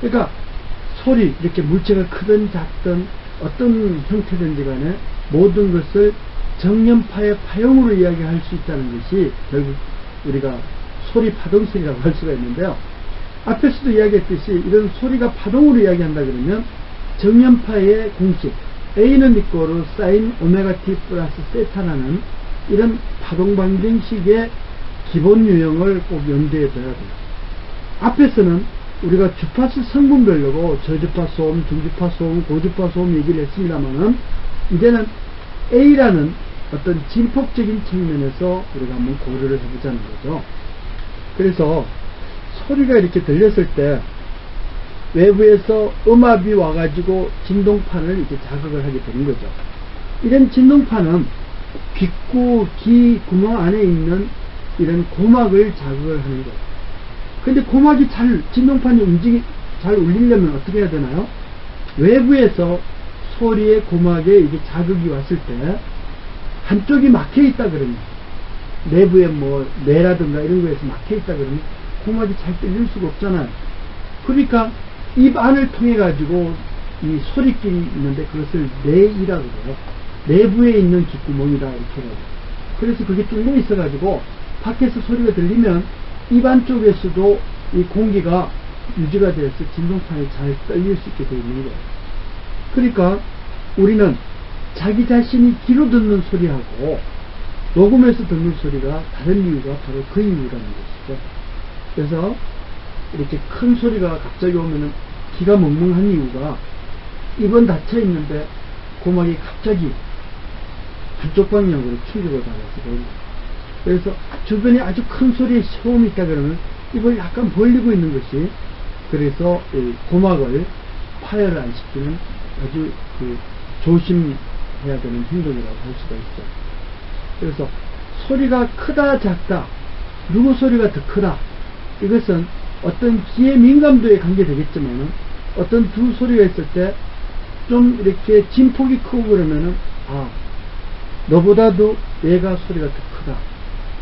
그러니까 소리 이렇게 물체가 크든 작든 어떤 형태든지 간에 모든 것을 정연파의 파형으로 이야기할 수 있다는 것이 결국 우리가 소리 파동성이라고 할 수가 있는데요. 앞에서도 이야기했듯이 이런 소리가 파동으로 이야기한다 그러면 정연파의 공식 A는 이꼬르 사인 오메가 T 플러스 세타라는 이런 파동 방정식의 기본 유형을 꼭 염두에 둬야 돼요. 앞에서는 우리가 주파수 성분별로고 저주파 소음, 중주파 소음, 고주파 소음 얘기를 했습니다만은 이제는 A라는 어떤 진폭적인 측면에서 우리가 한번 고려를 해보자는 거죠. 그래서 소리가 이렇게 들렸을 때 외부에서 음압이 와가지고 진동판을 이렇게 자극을 하게 되는 거죠. 이런 진동판은 귓구, 귀 구멍 안에 있는 이런 고막을 자극을 하는 거예요. 근데 고막이 잘, 진동판이 움직이, 잘 울리려면 어떻게 해야 되나요? 외부에서 소리의 고막에 이게 자극이 왔을 때 한쪽이 막혀 있다 그러면 내부에 뭐 뇌라든가 이런 거에서 막혀 있다 그러면 고막이 잘 들릴 수가 없잖아요. 그러니까 입 안을 통해 가지고 이 소리끼리 있는데 그것을 뇌이라고 그래요. 내부에 있는 귓구멍이다 이렇게 해요. 그래서 그게 뚫려 있어 가지고 밖에서 소리가 들리면 입 안 쪽에서도 이 공기가 유지가 돼서 진동판이 잘 떨릴 수 있게 되어 있는 거예요. 그러니까 우리는 자기 자신이 귀로 듣는 소리하고 녹음해서 듣는 소리가 다른 이유가 바로 그 이유라는 것이죠. 그래서 이렇게 큰 소리가 갑자기 오면은 귀가 멍멍한 이유가 입은 닫혀 있는데 고막이 갑자기 한쪽 방향으로 충격을 받아서 그런 거예요. 그래서 주변에 아주 큰 소리에 소음이 있다 그러면 입을 약간 벌리고 있는 것이 그래서 이 고막을 파열을 안 시키는 아주 그 조심해야 되는 행동이라고 할 수가 있죠. 그래서 소리가 크다 작다 누구 소리가 더 크다 이것은 어떤 귀의 민감도에 관계되겠지만 어떤 두 소리가 있을 때 좀 이렇게 진폭이 크고 그러면은 아 너보다도 얘가 소리가 더 크다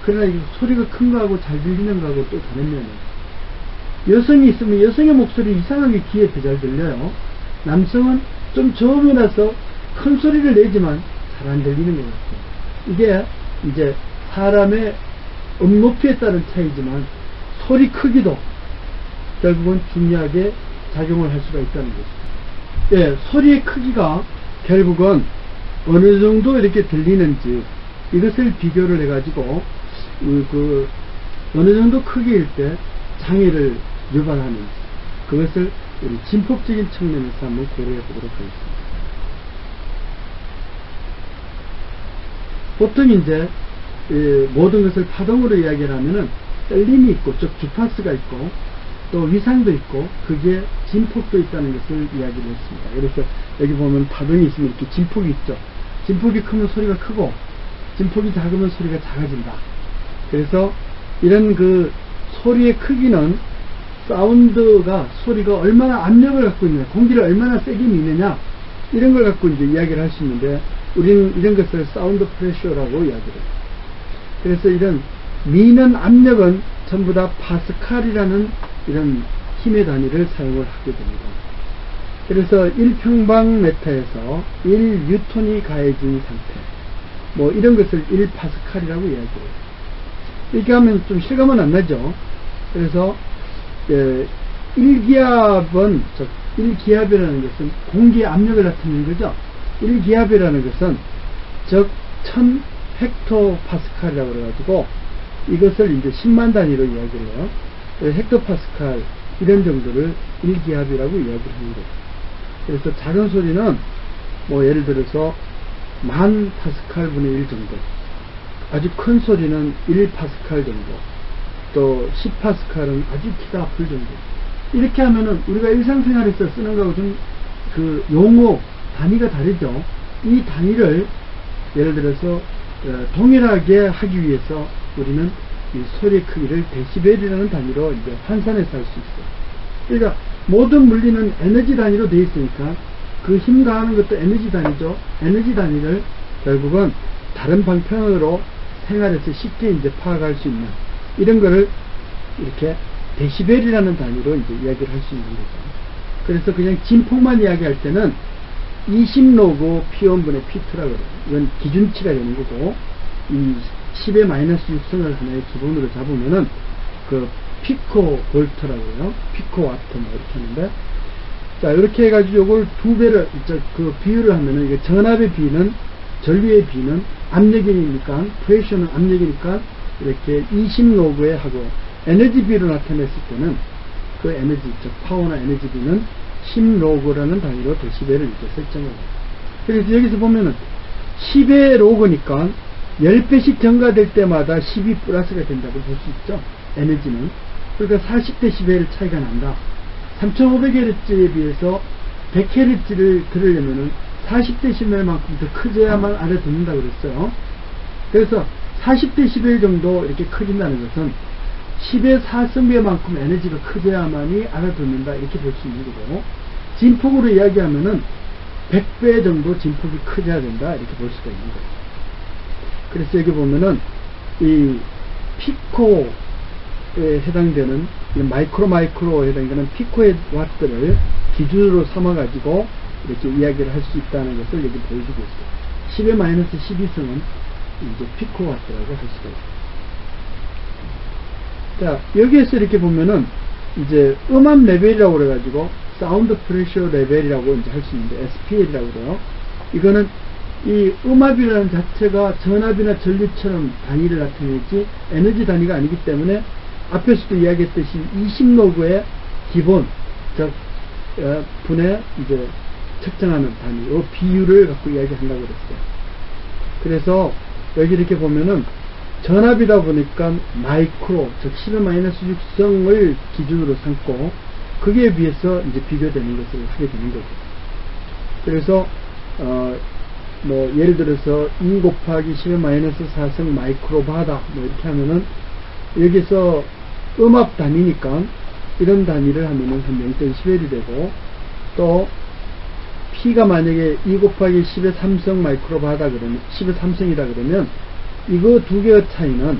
그러나 이 소리가 큰 거하고 잘 들리는 거하고 또 다른 면이에요 여성이 있으면 여성의 목소리 이상하게 귀에 더 잘 들려요. 남성은 좀 저음이라서 큰 소리를 내지만 잘 안 들리는 것 같아요. 이게 이제 사람의 음 높이에 따른 차이지만 소리 크기도 결국은 중요하게 작용을 할 수가 있다는 거죠. 예, 소리의 크기가 결국은 어느 정도 이렇게 들리는지 이것을 비교를 해가지고 그, 그 어느 정도 크기일 때 장애를 유발하는지 그것을 우리 진폭적인 측면에서 한번 고려해 보도록 하겠습니다. 보통 이제 이 모든 것을 파동으로 이야기를 하면은 떨림이 있고 즉 주파수가 있고 또 위상도 있고 그게 진폭도 있다는 것을 이야기를 했습니다. 그래서 여기 보면 파동이 있으면 이렇게 진폭이 있죠. 진폭이 크면 소리가 크고 진폭이 작으면 소리가 작아진다. 그래서 이런 그 소리의 크기는 사운드가 소리가 얼마나 압력을 갖고 있느냐, 공기를 얼마나 세게 미느냐 이런 걸 갖고 이제 이야기를 할 수 있는데 우리는 이런 것을 사운드 프레셔라고 이야기를 해요. 그래서 이런 미는 압력은 전부 다 파스칼이라는 이런 힘의 단위를 사용을 하게 됩니다. 그래서 1평방미터에서 1뉴턴이 가해진 상태 뭐 이런 것을 1파스칼이라고 이야기해요. 이렇게 하면 좀 실감은 안 나죠. 그래서 예, 1기압은 즉 1기압이라는 것은 공기의 압력을 나타내는 거죠. 1기압이라는 것은 즉 1000 헥토파스칼이라고 그래가지고 이것을 이제 10만 단위로 이야기를 해요. 헥토파스칼 이런 정도를 1기압이라고 이야기를 거죠. 그래서 작은 소리는 뭐 예를 들어서 만 파스칼 분의 1 정도. 아주 큰 소리는 1 파스칼 정도. 또 10 파스칼은 아주 키가 아플 정도. 이렇게 하면은 우리가 일상생활에서 쓰는 거하고 좀 그 용어 단위가 다르죠. 이 단위를 예를 들어서 어, 동일하게 하기 위해서 우리는 이 소리의 크기를 데시벨이라는 단위로 이제 환산해서 할 수 있어요. 그러니까 모든 물리는 에너지 단위로 되어 있으니까 그힘 가하는 것도 에너지 단위죠. 에너지 단위를 결국은 다른 방편으로 생활에서 쉽게 이제 파악할 수 있는 이런 거를 이렇게 데시벨이라는 단위로 이제 이야기를 할 수 있는 거죠. 그래서 그냥 진폭만 이야기할 때는 20로그 P1분의 P2라고 그래요. 이건 기준치가 되는 거고, 이 10의 마이너스 6성을 하나의 기본으로 잡으면은, 그, 피코 볼트라고요. 피코 와트 뭐 이렇게 하는데, 자, 이렇게 해가지고 이걸 두 배를, 저, 그 비율을 하면은, 이게 전압의 비는, 전류의 비는 압력이니까, 프레셔는 압력이니까, 이렇게 20 로그에 하고, 에너지 비로 나타냈을 때는, 그 에너지, 즉, 파워나 에너지 비는 10 로그라는 단위로 데시벨을 이렇게 해요. 그래서 여기서 보면은 10의 로그니까 10배씩 증가될 때마다 10이 플러스가 된다고 볼 수 있죠. 에너지는. 그러니까 40 데시벨 차이가 난다. 3500Hz에 비해서 100Hz를 들으려면은 40데시벨만큼 더 크져야만 알아 듣는다 그랬어요. 그래서 40데시벨 정도 이렇게 커진다는 것은 10의 4승배만큼 에너지가 크져야만이 알아듣는다 이렇게 볼 수 있는 거고 진폭으로 이야기하면은 100배 정도 진폭이 크져야 된다 이렇게 볼 수가 있는 거예요. 그래서 여기 보면은 이 피코에 해당되는 이 마이크로 마이크로에 해당되는 피코의 와트를 기준으로 삼아 가지고 이렇게 이야기를 할 수 있다는 것을 여기 보여주고 있어요. 10의 마이너스 12승은 이제 피코 와트라고 할 수가 있어요. 자, 여기에서 이렇게 보면은, 이제, 음압 레벨이라고 그래가지고, 사운드 프레셔 레벨이라고 이제 할 수 있는데, SPL이라고 그래요. 이거는, 이 음압이라는 자체가 전압이나 전류처럼 단위를 나타내지, 에너지 단위가 아니기 때문에, 앞에서도 이야기했듯이 20로그의 기본, 즉, 어, 분의 이제, 측정하는 단위, 이 비율을 갖고 이야기한다고 그랬어요. 그래서, 여기 이렇게 보면은, 전압이다 보니까 마이크로, 즉 10의 마이너스 6성을 기준으로 삼고 그게 비해서 이제 비교되는 것을 하게 되는 거죠. 그래서 어, 뭐 예를 들어서 2 곱하기 10의 마이너스 4성 마이크로 바다 뭐 이렇게 하면은 여기서 음압 단위니까 이런 단위를 하면은 한 0.11이 되고 또 P가 만약에 2 곱하기 10의 3성 마이크로 바다 그러면 10의 3성이다 그러면 이거 두 개의 차이는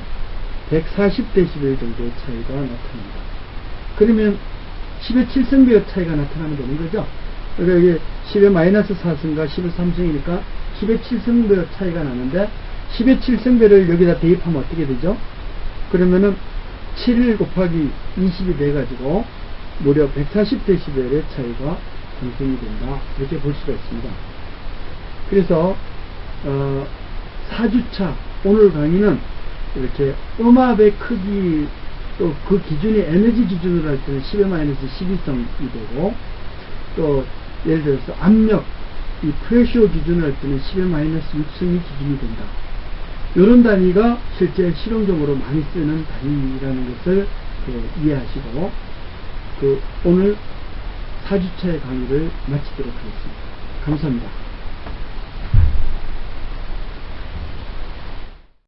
140데시벨 정도의 차이가 나타납니다. 그러면 10의 7성배의 차이가 나타나면 되는 거죠. 그러니까 이게 10의 마이너스 4성과 10의 3성이니까 10의 7성배의 차이가 나는데 10의 7성배를 여기다 대입하면 어떻게 되죠? 그러면은 7 곱하기 20이 돼가지고 무려 140데시벨의 차이가 형성이 된다. 이렇게 볼 수가 있습니다. 그래서 어, 4주차 오늘 강의는 이렇게 음압의 크기 또 그 기준이 에너지 기준으로 할 때는 10의 마이너스 12성이 되고 또 예를 들어서 압력 이 프레쇼 기준으로 할 때는 10의 마이너스 6성이 기준이 된다. 이런 단위가 실제 실용적으로 많이 쓰는 단위라는 것을 그 이해하시고 그 오늘 4주차의 강의를 마치도록 하겠습니다. 감사합니다.